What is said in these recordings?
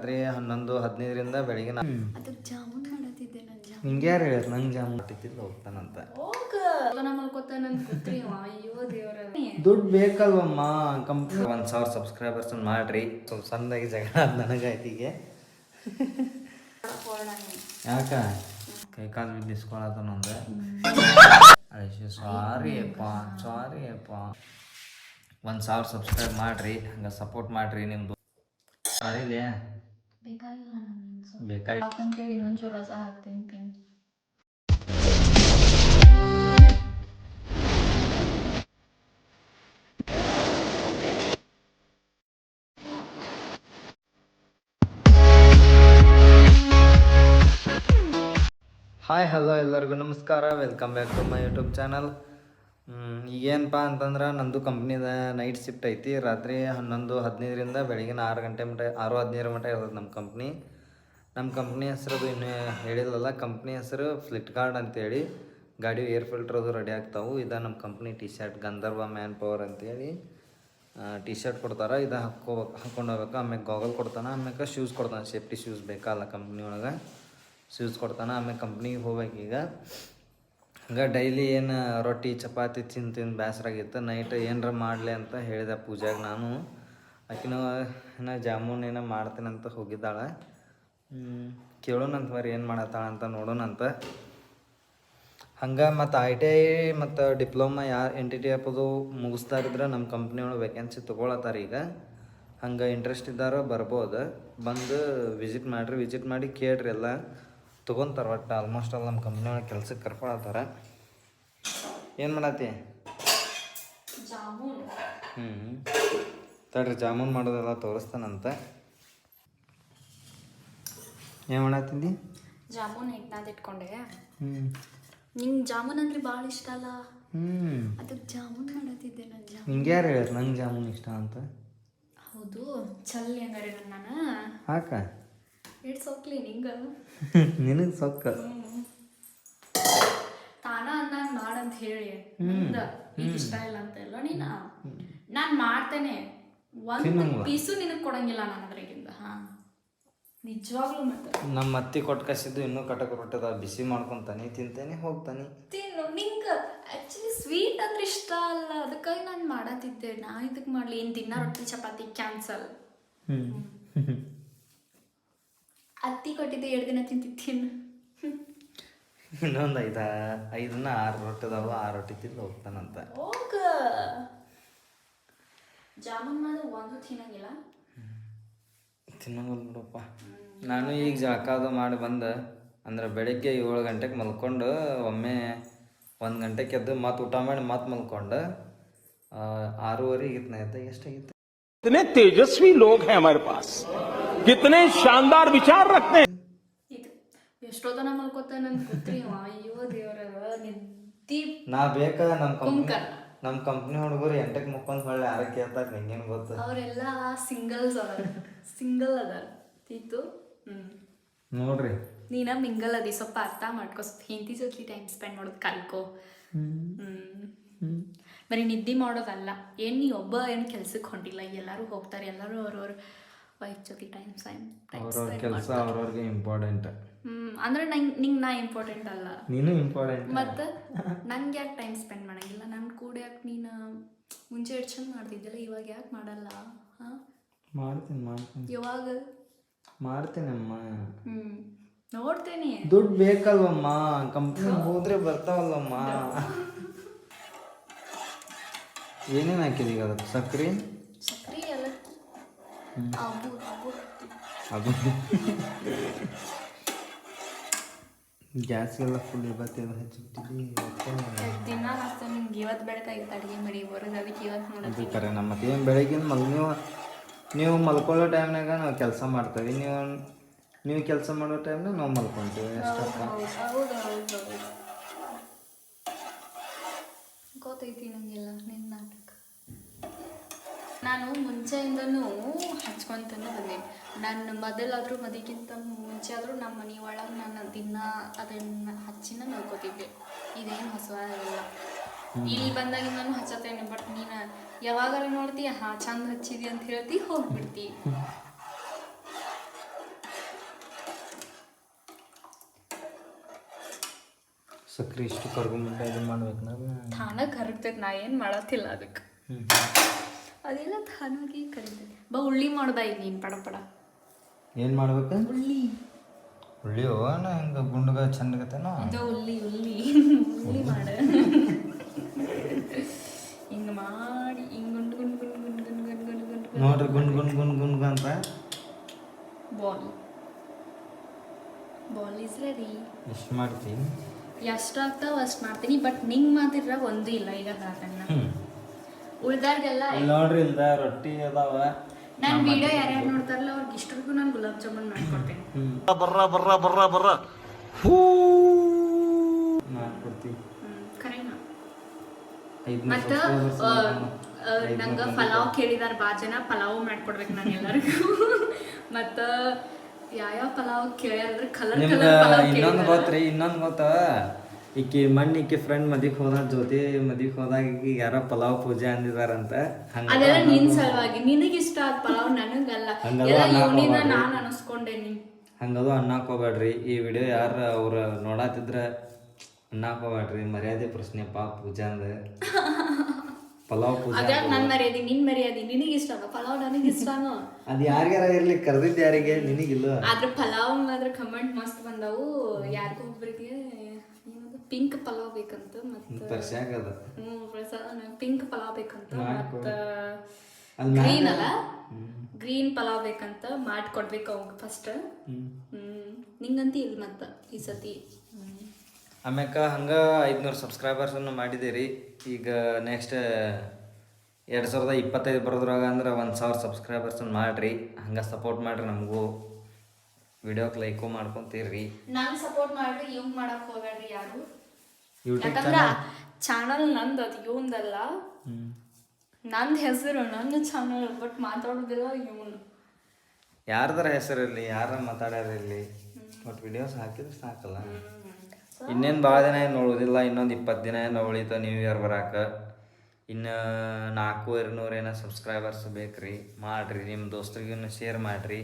ರಾತ್ರಿ ಹನ್ನೊಂದು ಹದಿನೈದರಿಂದ ಬೆಳಿಗ್ಗೆ ನಾ ಅದಕ್ಕೆ ಜಾಮೂನ್ ಮಾಡತ್ತಿದ್ದೆ ನಾನು ಜಾಮೂನ್. ನಿಂಗೆ ಯಾರು ನಂಗೆ ಜಾಮೂನ್ ಕೊಟ್ಟಿದ್ದಿಲ್ಲ ಹೋಗ್ತಾನಂತ. ಹೋಗ. ಅಯ್ಯೋ ದೇವ್ರ. ದುಡ್ಡು ಬೇಕಲ್ವಮ್ಮ? ಕಂಪ್ನಿ ಒಂದು ಸಾವಿರ ಸಬ್ಸ್ಕ್ರೈಬರ್ಸ್ ಮಾಡ್ರಿ. ಸ್ವಲ್ಪ ಸಣ್ಣದಾಗಿ ಜಗಳ ನನಗೈತಿಗೆ ಯಾಕ? ಕೈ ಕಾಲು ಬಿದ್ದಿಸ್ಕೊಳತ್ತ ನಂದು. ಅಯ್ಯೋ ಸಾರಿ ಅಪ್ಪ ಸಾರಿ ಅಪ್ಪ. ಒಂದು ಸಾವಿರ ಸಬ್ಸ್ಕ್ರೈಬ್ ಮಾಡ್ರಿ ಹಂಗೆ ಸಪೋರ್ಟ್ ಮಾಡ್ರಿ ನಿಮ್ದು. ಸಾರಿ ಲೇ ಬೇಕಾಗಿಲ್ಲ ನನಗೆ ಬೇಕಾಗಿ ಯಾಕಂತೇಳಿ ಇನ್ನೊಂದು ಚೂರು ರಸ ಹಾಕ್ತೀನಿ ತಿಂದು ಹಾಯ್ ಹಲೋ ಎಲ್ಲರಿಗೂ ನಮಸ್ಕಾರ welcome back to my YouTube channel ಈಗೇನಪ್ಪ ಅಂತಂದ್ರೆ ನಂದು ಕಂಪ್ನಿದ ನೈಟ್ ಶಿಫ್ಟ್ ಐತಿ. ರಾತ್ರಿ ಹನ್ನೊಂದು ಹದಿನೈದರಿಂದ ಬೆಳಗಿನ ಆರು ಗಂಟೆ ಮಟ, ಆರು ಹದಿನೈದರ ಮಟ ಇರೋದು ನಮ್ಮ ಕಂಪ್ನಿ ನಮ್ಮ ಕಂಪ್ನಿ ಹೆಸರು ಇನ್ನೂ ಹೇಳಿಲ್ಲಲ್ಲ ಕಂಪ್ನಿ ಹೆಸರು ಫ್ಲಿಪ್ಕಾರ್ಟ್ ಅಂತೇಳಿ. ಗಾಡಿ ಏರ್ ಫಿಲ್ಟರ್ ಅದು ರೆಡಿ ಆಗ್ತಾವೆ. ಇದು ನಮ್ಮ company T shirt Gandharva man power ಅಂತೇಳಿ. ಟಿ ಶರ್ಟ್ ಕೊಡ್ತಾರೆ. ಇದು ಹಾಕೋ ಹಾಕ್ಕೊಂಡು ಹೋಗ್ಬೇಕು. ಆಮ್ಯಾಗ ಗಾಗಲ್ ಕೊಡ್ತಾನೆ. ಆಮ್ಯಾಗ ಶೂಸ್ ಕೊಡ್ತಾನೆ. ಸೇಫ್ಟಿ ಶೂಸ್ ಬೇಕಲ್ಲ ಕಂಪ್ನಿ ಒಳಗೆ? ಶೂಸ್ ಕೊಡ್ತಾನೆ. ಆಮೇಲೆ ಕಂಪ್ನಿಗೆ ಹೋಗ್ಬೇಕೀಗ ಹಂಗೆ ಡೈಲಿ ಏನು ರೊಟ್ಟಿ, ಚಪಾತಿ ತಿಂದು ತಿಂದು ಬೇಸರಾಗಿತ್ತು ನೈಟ್ ಏನರ ಮಾಡಲಿ ಅಂತ ಹೇಳಿದೆ ಪೂಜೆಗೆ ನಾನು. ಆಕಿನ ಜಾಮೂನ್ ಏನೋ ಮಾಡ್ತೀನಂತ ಹೋಗಿದ್ದಾಳೆ. ಕೇಳೋಣಂತ ಮರಿ ಏನು ಮಾಡತ್ತಾಳ ಅಂತ ನೋಡೋಣಂತ ಹಂಗೆ ಮತ್ತು ಐ ಟಿ ಐ ಮತ್ತು ಡಿಪ್ಲೊಮಾ ಯಾರು ಎನ್ ಟಿ ಟಿ ಅದು ಮುಗಿಸ್ತಾ ಇದ್ರೆ ನಮ್ಮ ಕಂಪ್ನಿಯೊಳಗೆ ವೇಕೆನ್ಸಿ ತೊಗೊಳತ್ತಾರ ಈಗ. ಹಂಗೆ ಇಂಟ್ರೆಸ್ಟ್ ಇದ್ದಾರ ಬರ್ಬೋದು. ಬಂದು ವಿಸಿಟ್ ಮಾಡಿರಿ ವಿಸಿಟ್ ಮಾಡಿ ಕೇಳ್ರಿ ಎಲ್ಲ. ತೊಗೊಂತಾರ ಒಟ್ಟು ಆಲ್ಮೋಸ್ಟ್ ಆಲ್ ನಮ್ಮ ಕಂಪ್ನಿ ಒಳಗೆ ಕೆಲ್ಸಕ್ಕೆ ಕರ್ಕೊಳತ್ತಾರ ಏನು ಮಾಡತ್ತಿ ಜಾಮೂನ್. ಹ್ಞೂ ತಡ್ರಿ ಜಾಮೂನ್ ಮಾಡೋದೆಲ್ಲ ತೋರಿಸ್ತಾನಂತ. ಏನು ಮಾಡತ್ತಿದ್ದಿ ಜಾಮೂನ್ ಹಿಟ್ನಾದ್ ಇಟ್ಕೊಂಡೆ. ಹ್ಞೂ ನಿಂಗೆ ಜಾಮೂನ್ ಅಂದ್ರೆ ಭಾಳ ಇಷ್ಟ ಅಲ್ಲ? ಹ್ಞೂ ಅದಕ್ಕೆ ಜಾಮೂನ್ ಮಾಡತ್ತಿದ್ದೆ ನಾನು ಜಾಮೂನ್. ನಿಂಗೆ ಯಾರು ಹೇಳಿದ್ರು ನಂಗೆ ಜಾಮೂನ್ ಇಷ್ಟ ಅಂತ? ಹೌದು ಚಲ್ಲಿ ಹೆಂಗಾರೆ ನಾನು. ಹಾಕ. ಇಟ್ಸ್ ಸೊಕ್ಲಿ ನಿಂಗೆ ನಿನಗೆ ಸೊಕ್ಕ? ತಾನ ಅಂದಾಗ ಮಾಡಂತ ಹೇಳಿ. ಮುಂದ ಈಗ ಇಷ್ಟ ಇಲ್ಲ ಅಂತ ಇಲ್ಲ ನೀನ? ನಾನು ಮಾಡ್ತೇನೆ. ಒಂದು. ಪೀಸು ನಿನಗೆ ಕೊಡಂಗಿಲ್ಲ ನಾನು ಅದ್ರಾಗಿಂದ. ಹಾ. ನಿಜವಾಗ್ಲೂ ಮತ್ತೆ. ನಮ್ಮ ಅತ್ತಿ ಕೊಟ್ಟು ಕಸಿದ್ದು ಇನ್ನೂ ಕಟಕ ರೊಟ್ಟದ ಬಿಸಿ ಮಾಡ್ಕೊಂತಾನೆ ತಿಂತೇನೆ ಹೋಗ್ತಾನೆ ತಿನ್ನು. ನಿಂಗ ಆಕ್ಚುಲಿ ಸ್ವೀಟ್ ಅಂದ್ರೆ ಇಷ್ಟ ಅಲ್ಲ. ಅದಕ್ಕಾಗಿ ನಾನು ಮಾಡತ್ತಿದ್ದೆ. ನಾ ಇದಕ್ಕೆ ಮಾಡ್ಲಿ. ಏನ್ ದಿನ ರೊಟ್ಟಿ ಚಪಾತಿ ಕ್ಯಾನ್ಸಲ್ ಹ್ಞೂ ಅತ್ತಿ ಕೊಟ್ಟಿದ್ದೆ ಎರಡು ದಿನ ತಿಂತಿದ್ದೀನಿ ಇನ್ನೊಂದು ಐದ ಐದನ್ನ ಆರು ರೊಟ್ಟಿ ಅದಾವ ಆರು ರೊಟ್ಟಿ ತಿಂದು ಹೋಗ್ತಾನಂತ. ಹೋಗ. ಜಾಮೂನ್ ಒಂದು ತಿನ್ನಂಗಿಲ್ಲ. ತಿನ್ನಂಗಿಲ್ಲ ನೋಡಪ್ಪ. ನಾನು ಈಗ ಜಳಕಾದ ಮಾಡಿ ಬಂದು ಅಂದ್ರೆ ಬೆಳಗ್ಗೆ ಏಳು ಗಂಟೆಗೆ ಮಲ್ಕೊಂಡು ಒಮ್ಮೆ ಒಂದು ಗಂಟೆಗೆ ಎದ್ದು ಮತ್ತೆ ಊಟ ಮಾಡಿ ಮತ್ತೆ ಮಲ್ಕೊಂಡು ಆರೂವರೆಗೆ ಇತ್ತು ಎಷ್ಟಾಗಿತ್ತು? ತೇಜಸ್ವಿ ಲೋಕ ಹೈ ಪಾಸ್. कितने शानदार विचार रखते हैं ಇದು ಎಷ್ಟೊತ್ತನ ಮಲ್ಕೋತಾನ ಅಂತ ಗೊತ್ತ್ರಿ ಅವ. ಅಯ್ಯೋ ದೇವ್ರ ನಿದ್ದಿ ನಾ ಬೇಕ ನಮ್ಮ ಕಂಪ್ನಿ ಕುಂಕರ್ ನಮ್ಮ ಕಂಪ್ನಿ ಹುಡುಗರು ಎಂಟಕ್ಕೆ ಮುಕ್ಕೊಂದು ಹೊಳ್ಳಿ ಆರಕ್ಕೆ ಕೇಳ್ತಾರೆ ನಿಂಗೇನು ಗೊತ್ತು ಅವರೆಲ್ಲ ಸಿಂಗಲ್ಸ್ ಅದಾರ ಸಿಂಗಲ್ ಅದಾರ ತೀತು ಹ್ಮ್ ನೋಡ್ರಿ ನೀನ ಮಿಂಗಲ್ ಅದಿ ಸ್ವಲ್ಪ ಅರ್ಥ ಮಾಡ್ಕೊ ಸ್ವಲ್ಪ ಹೆಂಡತಿ ಜೊತೆ ಟೈಮ್ ಸ್ಪೆಂಡ್ ಮಾಡೋದು ಕಲ್ಕೋ ಹ್ಮ್ ಬರೀ ನಿದ್ದೆ ಮಾಡೋದಲ್ಲ ಏನ್ ನೀ ಒಬ್ಬ ಏನು ಕೆಲ್ಸಕ್ಕೆ ಹೊಂಟಿಲ್ಲ ಎಲ್ಲರೂ ಹೋಗ್ತಾರೆ ಎಲ್ಲರೂ ಅವ್ರವ್ರ ವೈಫ್ ಜೊತೆ ಟೈಮ್ ಟೈಮ್ ಅವ್ರವ್ರ ಕೆಲಸ ಅವ್ರವ್ರಿಗೆ ಇಂಪಾರ್ಟೆಂಟ್ ಅಂದ್ರೆ ನಂಗೆ ನಿಂಗೆ ನಾ ಇಂಪಾರ್ಟೆಂಟ್ ಅಲ್ಲ. ನೀನು ಇಂಪಾರ್ಟೆಂಟ್ ಮತ್ತೆ ನಂಗೆ ಯಾಕೆ ಟೈಮ್ ಸ್ಪೆಂಡ್ ಮಾಡಂಗಿಲ್ಲ? ನನ್ನ ಕೂಡ ಯಾಕೆ ನೀನು ಮುಂಚೆ ಎಷ್ಟು ಚಂದ ಮಾಡ್ತಿದ್ದಿಲ್ಲ ಇವಾಗ ಯಾಕೆ ಮಾಡಲ್ಲ? ಹಾಂ? ಮಾಡ್ತೀನಿ ಮಾಡ್ತೀನಿ. ಯಾವಾಗ ಮಾಡ್ತೀನಮ್ಮ. ಹ್ಞೂ ನೋಡ್ತೀನಿ. ದುಡ್ಡು ಬೇಕಲ್ವಮ್ಮ? ಕಂಪ್ನಿ ಹೋದ್ರೆ ಬರ್ತಾವಲ್ಲಮ್ಮ? ಏನೇನು ಹಾಕಿದೀಗ ಅದಕ್ಕೆ ಸಕ್ರೆ? ಎಲ್ಲ ಅದು ಗ್ಯಾಸ್ಗೆಲ್ಲ ಫುಲ್ ಇವತ್ತು ಹಚ್ಚಿಬಿಟ್ಟಿದ್ವಿ ದಿನ ನಿಮ್ಗೆ ಇವತ್ತು ಬೆಳಕಾಗಿತ್ತು ಅಡುಗೆ ಮಾಡಿ ಬರೋದು ಅದಕ್ಕೆ ಇವತ್ತು ಅದು ನೋಡೋದು ಕರೆ ನಮ್ಮ ಏನು ಬೆಳಗಿನ ಮಲ್ ನೀವು ನೀವು ಮಲ್ಕೊಳ್ಳೋ ಟೈಮ್ನಾಗ ನಾವು ಕೆಲಸ ಮಾಡ್ತೀವಿ. ನೀವು ನೀವು ಕೆಲಸ ಮಾಡೋ ಟೈಮ್ನಾಗ ನಾವು ಮಲ್ಕೊಂತೀವಿ ಅಷ್ಟಪ್ಪ ಹೌದು ಹೌದು ಹೌದು ಹೌದು. ಗೊತ್ತೈತಿ ನಂಗೆಲ್ಲ ನಿನ್ನ ನಾಟಕ. ನಾನು ಮುಂಚೆಯಿಂದನೂ ಹಚ್ಕೊತಾನೆ ಬಂದೀನಿ ನನ್ನ ಮೊದಲಾದರೂ ಮದಿಗಿಂತ ಮುಂಚೆ ಆದರೂ ನಮ್ಮ ಮನೆ ಒಳಗೆ ನಾನು ದಿನ ಅದನ್ನ ಹಚ್ಚಿನ ನೋಡ್ಕೋತಿದ್ದೆ. ಇದೇನು ಹೊಸ ಇಲ್ಲ ಇಲ್ಲಿ ಬಂದಾಗ ನಾನು ಹಚ್ಚತ್ತೇನೆ ಬಟ್ ನೀನು ಯಾವಾಗಾರ ನೋಡ್ತೀಯ ಹಾ ಚಂದ ಹಚ್ಚಿದಿ ಅಂತ ಹೇಳ್ತಿ ಹೋಗ್ಬಿಡ್ತಿ. ಸಕ್ರೆ ಇಷ್ಟು ಕರ್ಗೊಂಬಿಟ್ಟು ಇದು ಮಾಡ್ಬೇಕು ನಾನು ತಾನ ನಾ ಏನು ಮಾಡತ್ತಿಲ್ಲ ಅದಕ್ಕೆ. ಅದೆಲ್ಲ ತಾನಾಗಿ ಕರಿತೈತೆ ಬಾ ಉಳ್ಳಿ ಮಾಡ್ಬಾ ಈಗ ನೀನು ಪಡ ಪಡ ಏನು ಮಾಡ್ಬೇಕು ಉಳ್ಳಿ ಉಳ್ಳಿ ಹೋಗೋಣ ಹಿಂಗೆ ಗುಂಡ್ಗ ಚಂದಗತ್ತೇನೋ ಇದು ಉಳ್ಳಿ ಉಳ್ಳಿ ಉಳ್ಳಿ ಮಾಡ ಹಿಂಗೆ ಮಾಡಿ ಹಿಂಗೆ ಗುಂಡ್ ಗುಂಡು ಗುಂಡು ಗುಂಡು ಗುಂಡು ಗುಂಡು ಗುಂಡು ಗುಂಡು ನೋಡ್ರಿ ಗುಂಡ್ ಗುಂಡ್ ಗುಂಡ್ ಗುಂಡ್ ಅಂತ ಬಾಲ್ ಬಾಲ್ ಇಸ್ ರೆಡಿ ಎಷ್ಟು ಮಾಡ್ತೀನಿ ಎಷ್ಟು ಆಗ್ತಾವ ಅಷ್ಟು ಮಾಡ್ತೀನಿ ಬಟ್ ನಿಂಗೆ ಮಾತಿರ ಒಂದು ಇಲ್ಲ ಈಗ ಹಾಕಣ್ಣ ಉಳ್ದಾರ್ಗೆಲ್ಲ ನೋಡ್ರಿ ಇಲ್ದ ರೊಟ್ಟಿ ಅದಾವ. ನಾನು ವಿಡಿಯೋ ಯಾರ್ಯಾರು ನೋಡ್ತಾರಲ್ಲ ಅವ್ರಿಗೆ ಇಷ್ಟರಿಗೂ ನಾನು ಗುಲಾಬ್ ಜಾಮೂನ್ ಮಾಡ್ಕೊಡ್ತೀನಿ. ಬರ್ರ ಬರ್ರ ಬರ್ರ ಬರ್ರ. ಹೂ. ಐದ್ನೂರು ಮತ್ತ ನಂಗೆ ಪಲಾವ್ ಕೇಳಿದಾರ ಬಾ ಜನ ಪಲಾವ್ ಮಾಡ್ಕೊಡ್ಬೇಕು ನಾನು ಎಲ್ಲರಿಗೂ. ಮತ್ತ ಯಾವ ಯಾವ ಪಲಾವ್ ಕೇಳ್ಯಾರ ಕಲರ್ ಕಲರ್ ಪಲಾವ್ ಇನ್ನೊಂದು ಗೊತ್ತ್ರಿ ಇನ್ನೊಂದು ಗೊತ್ತ? ಈಕಿ ಮಣ್ಣ ಈಕಿ ಫ್ರೆಂಡ್ ಮದಿಕ್ ಹೋದಾಗ ಜೊತೆ ಮದಿಗೆ ಹೋದಾಗ ಈಕಿ ಯಾರೋ ಪಲಾವ್ ಪೂಜೆ ಅಂದಿದಾರಂತ. ಹಂಗ ಅದೆಲ್ಲ ನಿನ್ ಸಲುವಾಗಿ. ನಿನಗೆ ಇಷ್ಟ ಆದ ಪಲಾವ್ ನನಗಲ್ಲ. ಹಂಗಲ್ಲ ಎಲ್ಲ ಅನ್ನಕ್ ಇವನಿಂದ ಹೋಗ್ಬೇಡ್ರಿ. ನಾನು ಅನಿಸ್ಕೊಂಡೇನಿ ಹಂಗದು ಅನ್ನಕ್ ಹೋಗ್ಬೇಡ್ರಿ. ಈ ವಿಡಿಯೋ ಯಾರು ಅವ್ರ ನೋಡಾತಿದ್ರ ಅನ್ನಕ್ ಹೋಗ್ಬೇಡ್ರಿ. ಮರ್ಯಾದೆ ಪಾ ಪೂಜಾ ಅಂದ. ಪಲಾವ್ ಪೂಜಾ ಅದ್ಯಾಕ್ ನನ್ ಮರ್ಯಾದಿ ನಿನ್ ಮರ್ಯಾದಿ ನಿನಗೆ ಇಷ್ಟನೋ ಪಲಾವ್ ನನಗೆ ಇಷ್ಟನೋ? ಅದ ಯಾರ್ಯಾರ ಇರ್ಲಿ ಕರೆದಿದ್ದ ಯಾರಿಗೆ ನಿನಗಿಲ್ಲ ಆದ್ರೆ ಪಲಾವ್ ಮಾತ್ರ ಕಮೆಂಟ್ ಮಸ್ತ್ ಬಂದವು. ಯಾರಿಗೂ ಒಬ್ರಿಗೆ ಪಿಂಕ್ ಪಲಾವ್ ಬೇಕಂತ ಮತ್ತೆ ತರ್ಸ್ಯಾಗದ ಹ್ಮ್ ಪ್ರಸಾದ ಪಿಂಕ್ ಪಲಾವ್ ಬೇಕಂತ ಮತ್ತೆ ಗ್ರೀನ್ ಅಲ್ಲ? ಗ್ರೀನ್ ಪಲಾವ್ ಬೇಕಂತ ಮಾಡ್ಕೊಡ್ಬೇಕು ಅವಾಗ ಫಸ್ಟ್ ನಿಂಗಂತ ಇಲ್ಲ ಮತ್ತೆ ಈ ಸತಿ. ಆಮ್ಯಾಕ ಹಂಗ ಐದ್ನೂರು ಸಬ್ಸ್ಕ್ರೈಬರ್ಸನ್ನು ಮಾಡಿದ್ದೀರಿ. ಈಗ ನೆಕ್ಸ್ಟ್ ಎರಡು ಸಾವಿರದ ಇಪ್ಪತ್ತೈದು ಬರೋದ್ರಾಗ ಅಂದ್ರೆ ಒಂದು ಸಾವಿರ ಸಬ್ಸ್ಕ್ರೈಬರ್ಸನ್ನು ಮಾಡಿರಿ. ಹಂಗೆ ಸಪೋರ್ಟ್ ಮಾಡಿರಿ ನಮಗೂ. ವಿಡಿಯೋಕ್ಕೆ ಲೈಕು ಮಾಡ್ಕೊತೀರಿ. ನಾನು ಸಪೋರ್ಟ್ ಮಾಡ್ರಿ ಇವ್ ಮಾಡಕ್ ಹೋಗ್ಬೇಡ್ರಿ ಯಾರು. ಯಾಕಂದ್ರ ಚಾನಲ್ ನಂದು ಅದು ಇವಂದಲ್ಲ. ನಂದ್ ಹೆಸರು ನನ್ನ ಚಾನಲ್ ಬಟ್ ಮಾತಾಡೋದಿಲ್ಲ ಇವನು. ಯಾರ್ದಾರ ಹೆಸರಿರಲಿ ಯಾರ ಮಾತಾಡ್ಯಾರಿರಲಿ ಬಟ್ ವಿಡಿಯೋಸ್ ಹಾಕಿದ್ರೆ ಸಾಕಲ್ಲ. ಇನ್ನೇನು ಭಾಳ ದಿನ ಏನು ನೋಡೋದಿಲ್ಲ ಇನ್ನೊಂದು ಇಪ್ಪತ್ತು ದಿನ ಏನು ಉಳಿತು ನ್ಯೂ ಇಯರ್ ಬರಾಕ. ಇನ್ನು ನಾಲ್ಕು ಎರಡುನೂರು ಏನೋ ಸಬ್ಸ್ಕ್ರೈಬರ್ಸ್ ಬೇಕ್ರಿ. ಮಾಡಿರಿ ನಿಮ್ಮ ದೋಸ್ತರಿಗೂ ಶೇರ್ ಮಾಡಿರಿ.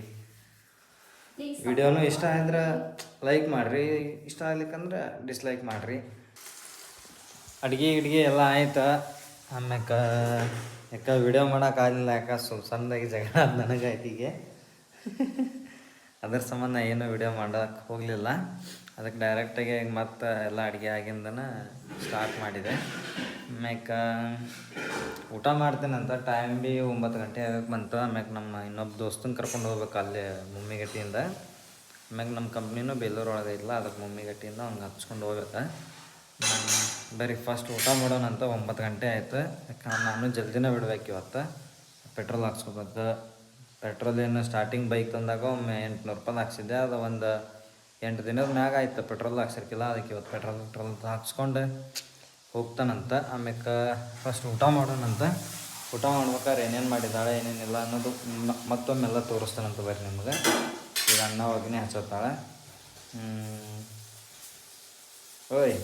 ವಿಡಿಯೋನು ಇಷ್ಟ ಆದ್ರೆ ಲೈಕ್ ಮಾಡಿರಿ. ಇಷ್ಟ ಆಗ್ಲಿಕ್ಕಂದ್ರೆ ಡಿಸ್ಲೈಕ್ ಮಾಡಿರಿ. ಅಡುಗೆ ಗಿಡ್ಗೆ ಎಲ್ಲ ಆಯ್ತು. ಆಮ್ಯಾಕ ಯಾಕೆ ವಿಡಿಯೋ ಮಾಡೋಕ್ಕಾಗಲಿಲ್ಲ ಯಾಕೆ ಸ್ವಲ್ಪ ಸಣ್ಣದಾಗಿ ಜಗಳ ನನಗೆ ಆಯ್ತಿಗೆ ಅದ್ರ ಸಂಬಂಧ ಏನು ವಿಡಿಯೋ ಮಾಡೋಕೆ ಹೋಗಲಿಲ್ಲ. ಅದಕ್ಕೆ ಡೈರೆಕ್ಟಾಗಿ ಮತ್ತೆ ಎಲ್ಲ ಅಡುಗೆ ಆಗಿಂದನ ಸ್ಟಾರ್ಟ್ ಮಾಡಿದೆ. ಆಮ್ಯಾಕ ಊಟ ಮಾಡ್ತೇನಂತ ಟೈಮ್ ಭೀ ಒಂಬತ್ತು ಗಂಟೆ ಆಗಕ್ಕೆ ಬಂತು. ಆಮ್ಯಾಕೆ ನಮ್ಮ ಇನ್ನೊಬ್ಬ ದೋಸ್ತನ ಕರ್ಕೊಂಡು ಹೋಗ್ಬೇಕು ಅಲ್ಲೇ ಮುಮ್ಮಿಗಟ್ಟಿಯಿಂದ. ಆಮ್ಯಾಗ ನಮ್ಮ ಕಂಪ್ನಿನೂ ಬೇಲೂರು ಒಳಗೆ ಇಲ್ಲ ಅದಕ್ಕೆ ಮುಮ್ಮಿಗಟ್ಟಿಯಿಂದ ಹಂಗೆ ಹಚ್ಕೊಂಡು ಹೋಗ್ಬೇಕು. ಬರೀ ಫಸ್ಟ್ ಊಟ ಮಾಡೋಣಂತ ಒಂಬತ್ತು ಗಂಟೆ ಆಯ್ತು. ಯಾಕಂದ್ರೆ ನಾನು ಜಲ್ದಿನೇ ಬಿಡ್ಬೇಕು ಇವತ್ತು. ಪೆಟ್ರೋಲ್ ಹಾಕ್ಸ್ಕೊಬೇಕು ಪೆಟ್ರೋಲ್ ಏನು ಸ್ಟಾರ್ಟಿಂಗ್ ಬೈಕ್ ತಂದಾಗ ಒಮ್ಮೆ ಎಂಟುನೂರು ರೂಪಾಯಿ ಹಾಕ್ಸಿದ್ದೆ. ಅದು ಒಂದು ಎಂಟು ದಿನದ ಮ್ಯಾಗ ಆಯ್ತು ಪೆಟ್ರೋಲ್ ಹಾಕ್ಸಿರ್ಕಿಲ್ಲ. ಅದಕ್ಕೆ ಇವತ್ತು ಪೆಟ್ರೋಲ್ ಪೆಟ್ರೋಲ್ ಅಂತ ಹಾಕ್ಸ್ಕೊಂಡು ಹೋಗ್ತಾನಂತ. ಆಮ್ಯಾಕ ಫಸ್ಟ್ ಊಟ ಮಾಡೋಣಂತ. ಊಟ ಮಾಡ್ಬೇಕಾದ್ರೆ ಏನೇನು ಮಾಡಿದ್ದಾಳೆ ಏನೇನಿಲ್ಲ ಅನ್ನೋದು ಮತ್ತೊಮ್ಮೆಲ್ಲ ತೋರಿಸ್ತಾನಂತ ಬರ್ರಿ ನಿಮ್ಗೆ. ಈಗ ಅನ್ನ ಒಗ್ಗನೆ ಹಚ್ಚತ್ತಾಳೆ. ಓಯ್.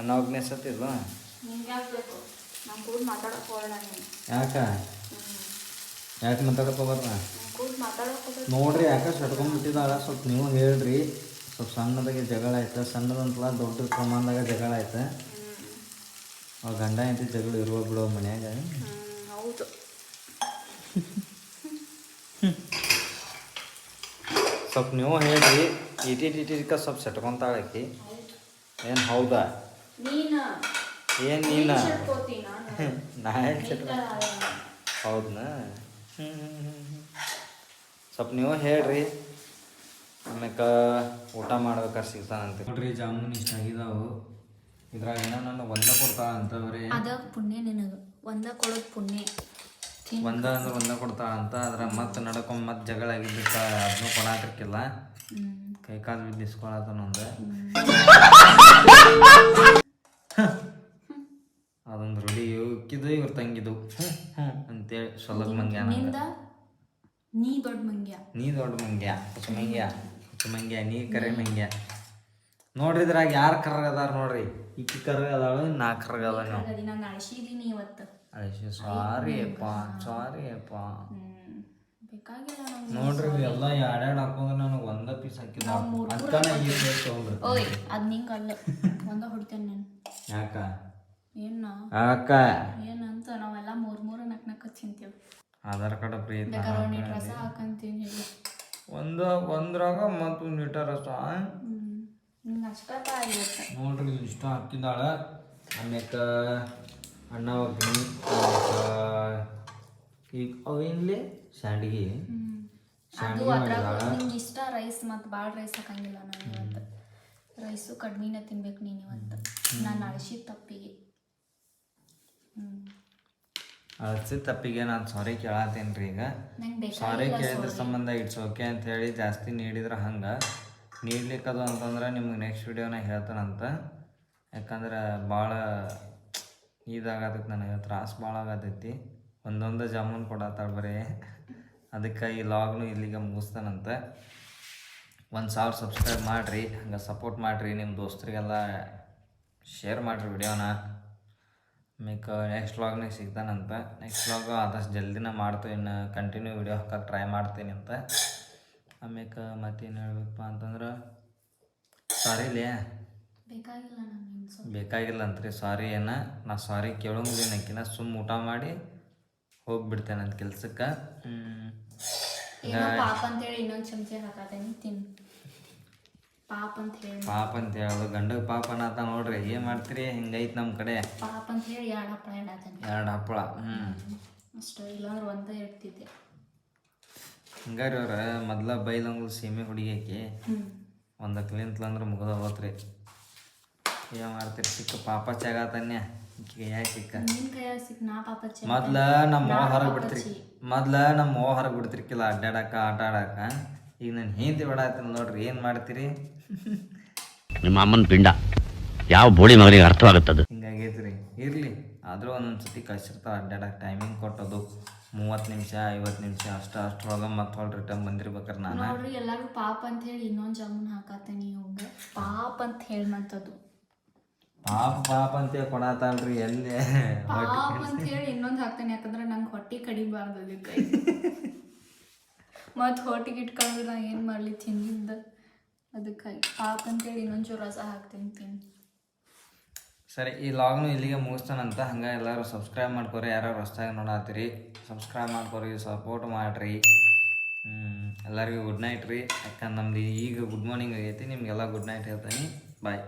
ಅನಾಗ್ನೆಸ್ ಹತ್ತಿಲ್ವಾ ಯಾಕ? ಯಾಕೆ ಮಾತಾಡಕ್ಕೆ ನೋಡ್ರಿ ಯಾಕೆ ಸಟ್ಕೊಂಡ್ಬಿಟ್ಟಿದಾಳ ಸ್ವಲ್ಪ ನೀವು ಹೇಳ್ರಿ. ಸ್ವಲ್ಪ ಸಣ್ಣದಾಗೆ ಜಗಳ ಆಯ್ತು. ಸಣ್ಣದಂತಲ್ಲ ದೊಡ್ಡ ಪ್ರಮಾಣದಾಗ ಜಗಳ ಆಯ್ತು. ಅವ್ರ ಗಂಡ ಎಂತ ಜಗಳ ಇರುವ ಬಿಡೋ ಮನ್ಯಾಗ. ಹೌದು. ಸ್ವಲ್ಪ ನೀವು ಹೇಳ್ರಿ. ಇಟಿ ಇಟಿಕ ಸ್ವಲ್ಪ ಸೆಟ್ಕೊಂತಾಳಕ್ಕಿ ಏನು ಹೌದಾ? ಏನು ನೀನ ನಾ. ಹೌದನಾ? ಸ್ವಲ್ಪ ನೀವು ಹೇಳ್ರಿ. ಆಮ್ಯಾಕ ಊಟ ಮಾಡ್ಬೇಕಾರೆ ಸಿಗ್ತಾನಂತೆ. ನೋಡ್ರಿ ಜಾಮೂನ್ ಇಷ್ಟ ಆಗಿದಾವು ಇದ್ರಾಗ ಏನೋ ನಾನು ಒಂದ ಕೊಡ್ತಾಳ ಅಂತ ಬರೀ ಅದ ಪುಣ್ಯ ನಿನಗ. ಒಂದ ಕೊಡೋದು ಪುಣ್ಯ. ಒಂದ ಅಂದ್ರೆ ಒಂದ ಕೊಡ್ತಾಳ ಅಂತ ಅದ್ರ ಮತ್ತೆ ನಡ್ಕೊಂಡ್ ಮತ್ತೆ ಜಗಳ ಆಗಿದ್ದಕ್ಕ ಅದನ್ನು ಕೊಡಾತಿರ್ಕಿಲ್ಲ ಕೈ ಕಾಲು ಬಿದ್ದಿಸ್ಕೊಳತನೊಂದು ಅದೊಂದು ರೂಢಿ. ಇವ್ಕಿದು ಇವ್ರ ತಂಗಿದು ಹ್ಞೂ ಹ್ಞೂ ಅಂತೇಳಿ ಸೊಲಗ್ ಮಂಗ್ಯ ನಿಂದ ನೀ ದೊಡ್ಡ ಮಂಗ್ಯ. ನೀ ದೊಡ್ಡ ಮಂಗ್ಯ ಹುಚ್ಚ ಮಂಗ್ಯ ಹುಚ್ಚ ಮಂಗ್ಯ ನೀ ಕರೆ ಮಂಗ್ಯ. ನೋಡ್ರಿ ಇದ್ರಾಗ ಯಾರು ಅದಾರ ನೋಡ್ರಿ. ಇಕ್ಕಿ ಕರ್ರಗ ಅದಾಳು ನಾ ಕರ್ಗದ ನಾವು ಹಾಗಾಗಿ ನಾನು ಅಳಿಸಿದೀನಿ ಇವತ್ತು. ಅಯ್ಯೋ ಸಾರಿ ಅಪ್ಪ ಸಾರಿ ಅಪ್ಪ. ನೋಡ್ರಿ ಎಲ್ಲ ಎರಡೆರಡು ಹಾಕೊಂಡ್ರೆ ನನಗೆ ಒಂದ ಪೀಸ್ ಹಾಕಿದ ಅದಕ್ಕ ಈ ಪೀಸ್ ತೊಗೊಂಡ್ರಿ ಓಯ್ ಅದ್ ನಿಂಗೆ ಅಲ್ಲ. ಒಂದ ಹೊಡಿತೇನೆ ನಾನು. ಯಾಕ? ಏನ? ಯಾಕ? ಏನಂತ ನಾವೆಲ್ಲ ಮೂರು ಮೂರು ನಾಲ್ಕು ನಾಲ್ಕು ತಿಂತೀವಿ ಆಧಾರ್ ಕಾರ್ಡ್ ಫ್ರೀ ಬೇಕಾದ್ರೆ ಹಾಕಂತೀನಿ ಹೇಳಿ. ಒಂದು ಒಂದ್ರಾಗ ಮತ್ತು ಹ್ಞೂ ನಿಂಗೆ ಅಷ್ಟ ಆಗಿರುತ್ತೆ ನೋಡ್ರಿ ಇಷ್ಟ ಹಾಕಿದ್ದಾಳೆ. ಆಮ್ಯಾಕ ಅಣ್ಣ ಒಗ್ಗರಣೆ ಈಗ ಅವೇನ್ಲಿ ಸ್ಯಾಂಡ್ಗಿ ಅದು ಅದ್ರಾಗ ನಿಂಗೆ ಇಷ್ಟ ರೈಸ್ ಮತ್ತು ಭಾಳ ರೈಸ್ ಹಾಕಂಗಿಲ್ಲ ನಾನು ರೈಸು ಕಡ್ಮಿನ ತಿನ್ಬೇಕು ನೀನು ಇವತ್ತು. ನಾನು ಅಳಸಿ ತಪ್ಪಿಗೆ. ಅಳಸಿ ತಪ್ಪಿಗೆ ನಾನು ಸಾರಿ ಕೇಳತ್ತೇನೆ ರೀ ಈಗ. ನಂಗೆ ಸಾರಿ ಕೇಳಿದ್ರ ಸಂಬಂಧ ಇಟ್ಸ್ ಓಕೆ ಅಂತ ಹೇಳಿ ಜಾಸ್ತಿ ನೀಡಿದ್ರೆ ಹಂಗೆ. ನೀಡ್ಲಿಕ್ಕದು ಅಂತಂದ್ರೆ ನಿಮ್ಗೆ ನೆಕ್ಸ್ಟ್ ವಿಡಿಯೋನ ಹೇಳ್ತಾನಂತ. ಯಾಕಂದ್ರೆ ಭಾಳ ಇದಾಗತ್ತೈತಿ ನನಗೆ ತ್ರಾಸ ಭಾಳ ಆಗತೈತಿ. ಒಂದೊಂದು ಜಾಮೂನ್ ಕೊಡತ್ತಾಳ ಬರೀ. ಅದಕ್ಕೆ ಈ ಲಾಗ್ನು ಇಲ್ಲಿಗೆ ಮುಗಿಸ್ತಾನಂತ. ಒಂದು ಸಾವಿರ ಸಬ್ಸ್ಕ್ರೈಬ್ ಮಾಡಿರಿ ಹಂಗೆ ಸಪೋರ್ಟ್ ಮಾಡಿರಿ ನಿಮ್ಮ ದೋಸ್ತರಿಗೆಲ್ಲ ಶೇರ್ ಮಾಡಿರಿ ವಿಡಿಯೋನ ಆಮೇಲೆ ನೆಕ್ಸ್ಟ್ ವ್ಲಾಗ್ನಾಗ ಸಿಗ್ತಾನಂತ. ನೆಕ್ಸ್ಟ್ ವ್ಲಾಗ್ ಆದಷ್ಟು ಜಲ್ದಿನ ಮಾಡ್ತೀವಿ ಇನ್ನು ಕಂಟಿನ್ಯೂ ವಿಡಿಯೋ ಹಾಕಕ್ಕೆ ಟ್ರೈ ಮಾಡ್ತೀನಿ ಅಂತ. ಆಮ್ಯಾಕೆ ಮತ್ತೇನು ಹೇಳ್ಬೇಕಪ್ಪ ಅಂತಂದ್ರೆ ಸಾರಿಲೇ ಬೇಕಾಗಿಲ್ಲ ನಾನು ನಿನ್ನ ಸ್ವಲ್ಪ. ಬೇಕಾಗಿಲ್ಲ ಅಂತ್ರಿ ಸಾರಿ ಏನ ನಾ ಸಾರಿ ಕೇಳೋಂಗಿಲ್ಲ ನಕ್ಕಿನ ಸುಮ್ಮ ಊಟ ಮಾಡಿ ಹೋಗ್ಬಿಡ್ತೇನೆ ಅಂತ ಕೆಲ್ಸಕ್ಕೆ ಏನೋ ಪಾಪ ಅಂತೇಳಿ ಇನ್ನೊಂದು ಚಮಚೆ ಹಾಕತೇನಿ ತಿನ್ ಪಾಪ ಅಂತ ಹೇಳಿ ಪಾಪ ಅಂತ ಹೇಳೋದು ಗಂಡ ಪಾಪ ಅನ್ನತ ನೋಡ್ರಿ ಏನ್ ಮಾಡ್ತೀರಿ? ಹಿಂಗೈತೆ ನಮ್ಮ ಕಡೆ. ಪಾಪ ಅಂತ ಹೇಳಿ ಎರಡು ಹಪ್ಪಳ ಇಡತೇನೆ ಎರಡು ಹಪ್ಪಳ ಹ್ಮ್. ಅಷ್ಟು ಇಲ್ಲಾಂದ್ರೆ ಒಂದೇ ಇಡ್ತಿದ್ದೆ ಹಿಂಗಾರಿ ಅವ್ರ ಮೊದ್ಲ ಬೈಲಂಗ್ಳು ಸೀಮೆ ಹುಡುಗಿಯಾಕಿ ಒಂದು ಕ್ಲಿಂತ್ಲ ಅಂದ್ರೆ ಮುಗಿದ ಹೋತ್ರಿ ಏನು ಮಾಡ್ತೀರಿ? ಸಿಕ್ಕ ಪಾಪ ಚಾಗತನ್ಯ ಮೊದ್ಲ ನಮ್ಮ ಅವ್ವ ಹೊರಗೆ ಬಿಡ್ತಿರಿ ಮೊದ್ಲ ನಮ್ಮ ಅವ್ವ ಹೊರಗೆ ಬಿಡ್ತಿರ್ಕಿಲ್ಲ ಅಡ್ಡಾಡಕ ಆಟ ಆಡಕ ಈಗ ನಾನು ಹಿಂದಿ ಬಿಡಾತೀನಿ ನೋಡ್ರಿ ಏನು ಮಾಡ್ತೀರಿ? ನಿಮ್ಮ ಅಮ್ಮನ ಪಿಂಡ. ಯಾವ ಬೋಳಿ ಮಗನಿಗೆ ಅರ್ಥವಾಗುತ್ತದು? ಹಿಂಗಾಗೈತ್ರಿ ಇರಲಿ. ಆದರೂ ಒಂದೊಂದು ಸತಿ ಕಳ್ಸಿರ್ತಾವೆ ಅಡ್ಡಾಡಕ್ಕೆ ಟೈಮಿಂಗ್ ಕೊಟ್ಟೋದು. ಮೂವತ್ತು ನಿಮಿಷ ಐವತ್ತು ನಿಮಿಷ ಅಷ್ಟ ಅಷ್ಟ್ರೊಳಗೆ ಮತ್ತೆ ಹೊಳ್ ರಿಟರ್ನ್ ಬಂದಿರ್ಬೇಕಾರೆ ನಾನು. ನೋಡ್ರಿ ಎಲ್ಲಾರು ಪಾಪ ಅಂತ ಹೇಳಿ ಇನ್ನೊಂದು ಜಾಮೂನ್ ಹಾಕತ್ತೇನೆ ಇವಂಗ. ಪಾಪ ಅಂತ ಹೇಳಿ ಮತ್ತದು ಪಾಪ ಪಾಪ ಅಂತೇಳಿ ಕೊಡತಾಳ್ರಿ ಎಲ್ಲಿ? ಪಾಪ ಅಂತ ಹೇಳಿ ಇನ್ನೊಂದು ಹಾಕ್ತೇನೆ ಯಾಕಂದ್ರೆ ನಂಗೆ ಹೊಟ್ಟೆ ಕಡಿಬಾರ್ದು ಅದಕ್ಕೆ. ಮತ್ತು ಹೊಟ್ಟಿಗೆ ಇಟ್ಕೊಂಡ್ರೆ ನಾ ಏನು ಮಾಡಲಿ ತಿಂದಿದ್ದ. ಅದಕ್ಕಾಗಿ ಪಾಪ ಅಂತೇಳಿ ಇನ್ನೊಂಚೂರು ರಸ ಹಾಕ್ತೇನೆ ತಿನ್ ಸರಿ ಈ ಲಾಗ್ನು ಇಲ್ಲಿಗೆ ಮುಗಿಸ್ತಾನಂತ. ಹಂಗೆ ಎಲ್ಲರೂ ಸಬ್ಸ್ಕ್ರೈಬ್ ಮಾಡ್ಕೊರಿ ಯಾರು ಹೊಸ್ದಾಗಿ ನೋಡತ್ತೀರಿ ಸಬ್ಸ್ಕ್ರೈಬ್ ಮಾಡ್ಕೊರಿ ಸಪೋರ್ಟ್ ಮಾಡಿರಿ. ಎಲ್ಲರಿಗೂ ಗುಡ್ ನೈಟ್ ರೀ. ಯಾಕಂದ್ರೆ ನಮ್ದು ಈಗ ಗುಡ್ ಮಾರ್ನಿಂಗ್ ಆಗೈತಿ ನಿಮಗೆಲ್ಲ ಗುಡ್ ನೈಟ್ ಹೇಳ್ತೀನಿ. ಬಾಯ್.